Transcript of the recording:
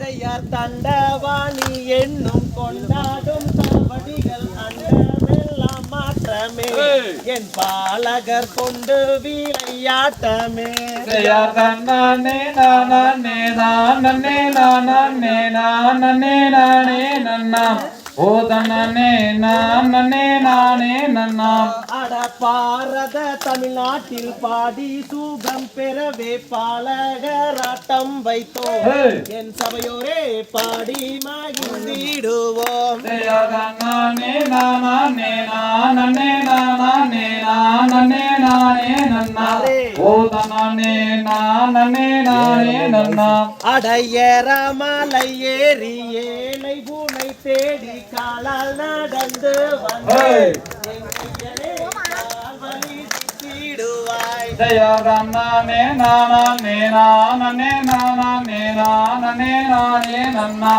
செய்யார் தண்டவாணி என்னும் கொண்டாடும் தவடிகள் அண்டமெல்லாம் மாற்றமே. என் பாலகர் கொண்டு விளையாட்டமே செய்யார் தன்னானே நானே நானே நானே நானே நானே நன்னா ஓதனே நானே நானே நன்னா. அட பாரத தமிழ்நாட்டில் பாடி சுகம் பெறவே பாலகராட்டம் வைத்தோம். என் சபையோரே பாடி மகிழ்ந்திடுவோம். நானே நானே நானே நானே நானே நானே நன்னா. ஓதனே நானே நானே நன்னா அடையறமலை ஏறி ஏனை பூனை தேடி காலால் நடந்து வந்து ஏய். எங்கையனே கால்வலி திட்டிடுவாய் ஜயகண்ணனே நானே நானே நானே நானே நானே நன்னா.